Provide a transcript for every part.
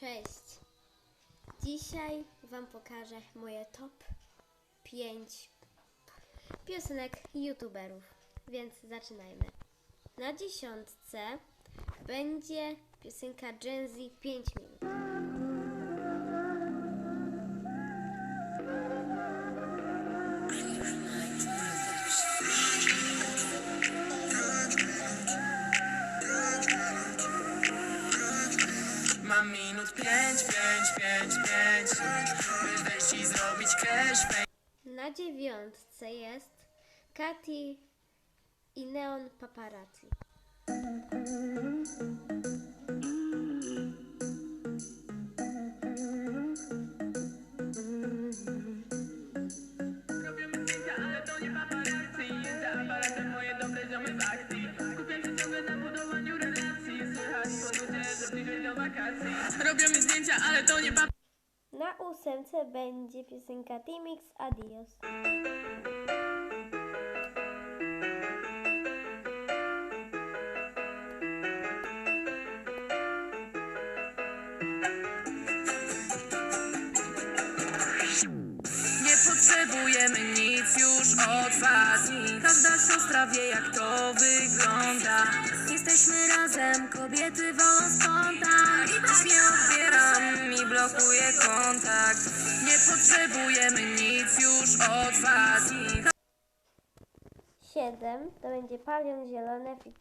Cześć. Dzisiaj Wam pokażę moje top 5 piosenek youtuberów, więc zaczynajmy. Na dziesiątce będzie piosenka Gen Z 5 minut. Na dziewiątce jest Katy i Neon Paparazzi. Robimy zdjęcia, ale to nie paparazzi na ósemce będzie piosenka Timix Adios. Od was Każda siostra wie jak to wygląda. Jesteśmy razem, kobiety wolą spontan I też nie odbieram i blokuję kontakt. Nie potrzebujemy nic już od was. 7 to będzie Palion Zielone Fit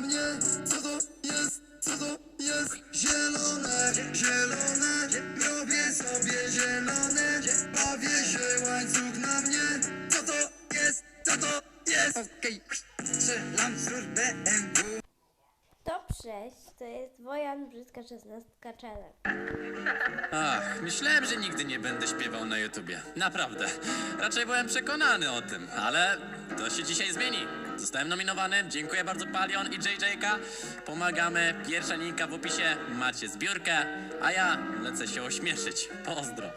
Mnie, co to jest, co to jest Zielone, zielone, robię sobie zielone Bawię się łańcuch na mnie, co to jest, co to jest Okej, strzelam z rur BMW Top 6 to jest Wojan Brzydka 16 Czeler. Ach, myślałem, że nigdy nie będę śpiewał na YouTubie. Naprawdę. Raczej byłem przekonany o tym, ale to się dzisiaj zmieni. Zostałem nominowany. Dziękuję bardzo Palion i JJK. Pomagamy. Pierwsza linka w opisie. Macie zbiórkę, a ja lecę się ośmieszyć. Pozdro.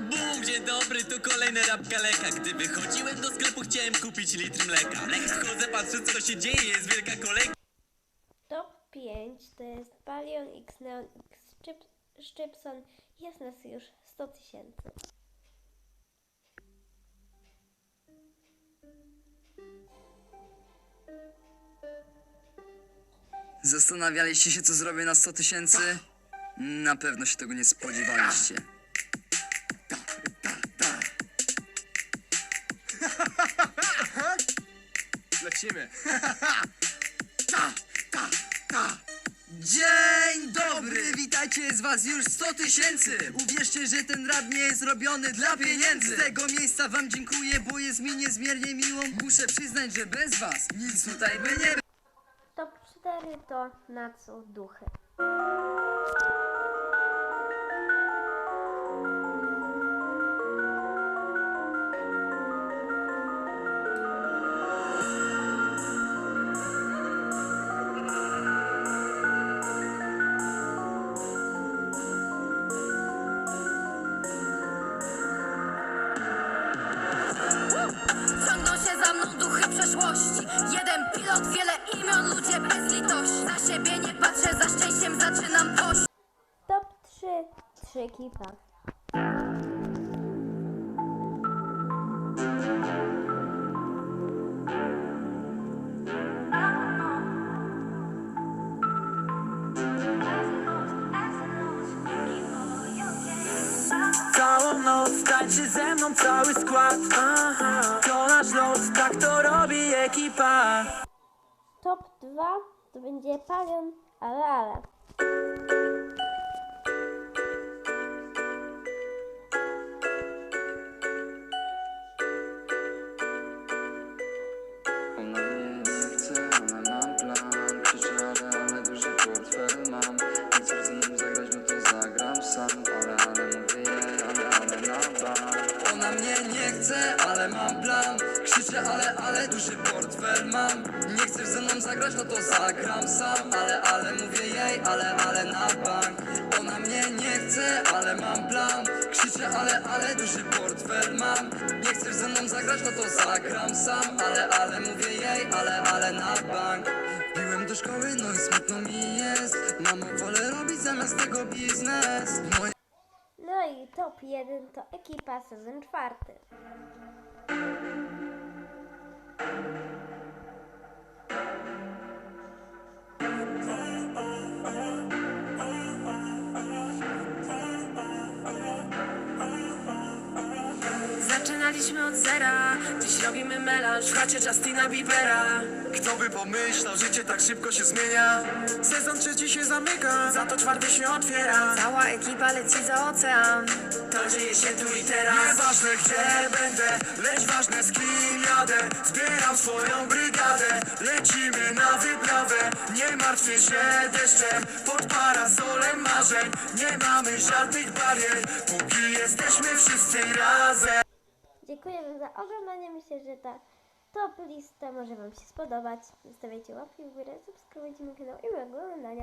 Bum, dzień dobry, tu kolejny rap kaleka Gdy wychodziłem do sklepu, chciałem kupić litr mleka Wchodzę, patrzę co się dzieje, jest wielka kolejka Top 5 to jest Palion X Neon X Szczyp, Szczypson. Jest nas już 100 tysięcy. Zastanawialiście się, co zrobię na 100 tysięcy? Na pewno się tego nie spodziewaliście. Lecimy Dzień Witajcie z was już 100 tysięcy! Uwierzcie, że ten rap nie jest robiony dla pieniędzy! Z tego miejsca wam dziękuję, bo jest mi niezmiernie miło. Muszę przyznać, że bez was nic tutaj by nie było. Top 4 to Natsu Duchy. Pilot, wiele imion, ludzie bez litości Na siebie nie patrzę, za szczęściem zaczynam pościg Top 3 3 kipa. Całą noc tańczy ze mną cały skład Aha. To nasz los, tak to robi ekipa 2 to będzie Palion Ale Ale. Na mnie nie chce, ale mam plan. Krzyczę ale, ale duży portfel mam. Nie chcesz ze mną zagrać, no to zagram sam. Ale, ale mówię jej, ale, ale na bank. Ona mnie nie chce, ale mam plan. Krzyczę ale, ale duży portfel mam. Nie chcesz ze mną zagrać, no to zagram sam. Ale, ale mówię jej, ale, ale na bank. Piłem do szkoły, no i smutno mi jest. Mamo, wolę robić zamiast tego biznes. Moje top 1 to ekipa sezon czwarty. Zaczynaliśmy od zera, dziś robimy melanż w chacie Justina Biebera. Kto by pomyślał, życie tak szybko się zmienia? Sezon trzeci się zamyka, za to czwarty się otwiera. Cała ekipa leci za ocean, to dzieje się tu i teraz. Nieważne gdzie będę, lecz ważne z kim jadę. Zbieram swoją brygadę, lecimy na wyprawę. Nie martwcie się deszczem, pod parasolem marzeń. Nie mamy żadnych barier, póki jesteśmy wszyscy razem Dziękuję Wam za oglądanie. Myślę, że ta top lista może Wam się spodobać. Zostawiajcie łapki w górę, subskrybujcie mój kanał i miłego oglądania.